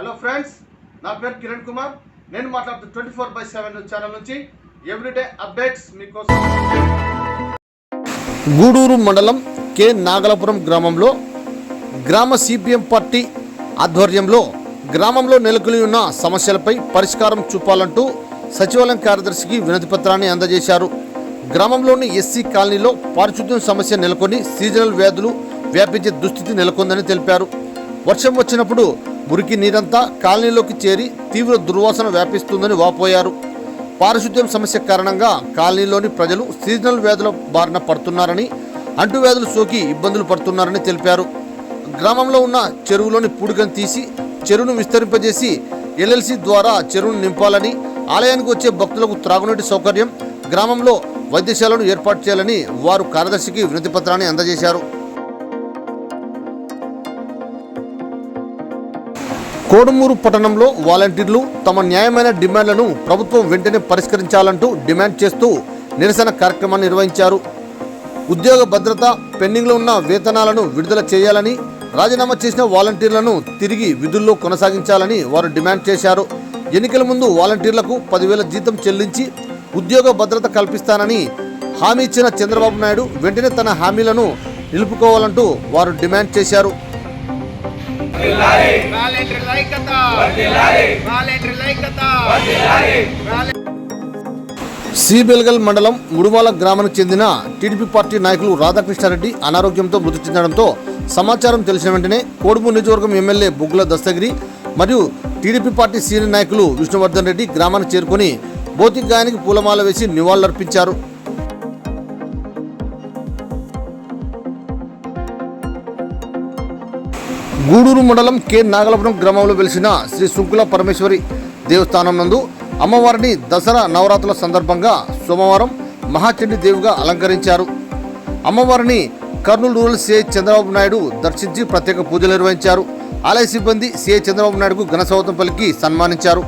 Hello friends నా పేరు కిరణ్ కుమార్. నేను మాట్లాడుతూ twenty four by seven channel నుంచి ఎవ్రీడే అప్డేట్స్ మీకోసం. గూడూరు మండలం కె. నాగలపురం గ్రామంలో గ్రామ సిపిఎం పార్టీ ఆధ్వర్యంలో గ్రామంలో నెలకొని ఉన్న సమస్యలపై పరిష్కారం చూపాలంటూ సచివాలయం కార్యదర్శికి వినతి పత్రాన్ని అందజేశారు. గ్రామంలోని ఎస్సీ కాలనీలో పారిశుద్ధ్యం సమస్య నెలకొని సీజనల్ వ్యాధులు వ్యాపించే దుస్థితి నెలకొందని తెలిపారు. వర్షం వచ్చినప్పుడు మురికి నీరంతా కాలనీలోకి చేరి తీవ్ర దుర్వాసన వ్యాపిస్తుందని వాపోయారు. పారిశుద్ధ్యం సమస్య కారణంగా కాలనీలోని ప్రజలు సీజనల్ వ్యాధుల బారిన పడుతున్నారని అంటువ్యాధులు సోకి ఇబ్బందులు పడుతున్నారని తెలిపారు. గ్రామంలో ఉన్న చెరువులోని పూడికను తీసి చెరువును విస్తరింపజేసి ఎల్ఎల్సి ద్వారా చెరువును నింపాలని ఆలయానికి వచ్చే భక్తులకు త్రాగునీటి సౌకర్యం గ్రామంలో వైద్యశాలను ఏర్పాటు చేయాలని వారు కార్యదర్శికి వినతి పత్రాన్ని అందజేశారు. కోడుమూరు పట్టణంలో వాలంటీర్లు తమ న్యాయమైన డిమాండ్లను ప్రభుత్వం వెంటనే పరిష్కరించాలంటూ డిమాండ్ చేస్తూ నిరసన కార్యక్రమాన్ని నిర్వహించారు. ఉద్యోగ భద్రత పెండింగ్లో ఉన్న వేతనాలను విడుదల చేయాలని రాజీనామా చేసిన వాలంటీర్లను తిరిగి విధుల్లో కొనసాగించాలని వారు డిమాండ్ చేశారు. ఎన్నికల ముందు వాలంటీర్లకు పదివేల జీతం చెల్లించి ఉద్యోగ భద్రత కల్పిస్తానని హామీ ఇచ్చిన చంద్రబాబు నాయుడు వెంటనే తన హామీలను నిలుపుకోవాలంటూ వారు డిమాండ్ చేశారు. సిబెల్గల్ మండలం ముడుమాల గ్రామానికి చెందిన టీడీపీ పార్టీ నాయకులు రాధాకృష్ణారెడ్డి అనారోగ్యంతో మృతి చెందడంతో సమాచారం తెలిసిన వెంటనే కోడుమూరు నియోజకవర్గం ఎమ్మెల్యే బుగ్గుల దస్తగిరి మరియు టీడీపీ పార్టీ సీనియర్ నాయకులు విష్ణువర్ధన్ రెడ్డి గ్రామానికి చేరుకొని భౌతిక గాయానికి పూలమాల వేసి నివాళులర్పించారు. గూడూరు మండలం కె. నాగలపురం గ్రామంలో వెలిసిన శ్రీ శుంకుల పరమేశ్వరి దేవస్థానం నందు అమ్మవారిని దసరా నవరాత్రుల సందర్భంగా సోమవారం మహాచండి దేవిగా అలంకరించారు. అమ్మవారిని కర్నూలు రూరల్ సిఐ చంద్రబాబు నాయుడు దర్శించి ప్రత్యేక పూజలు నిర్వహించారు. ఆలయ సిబ్బంది సిఐ చంద్రబాబు నాయుడుకు ఘనస్వాగతం పలికి సన్మానించారు.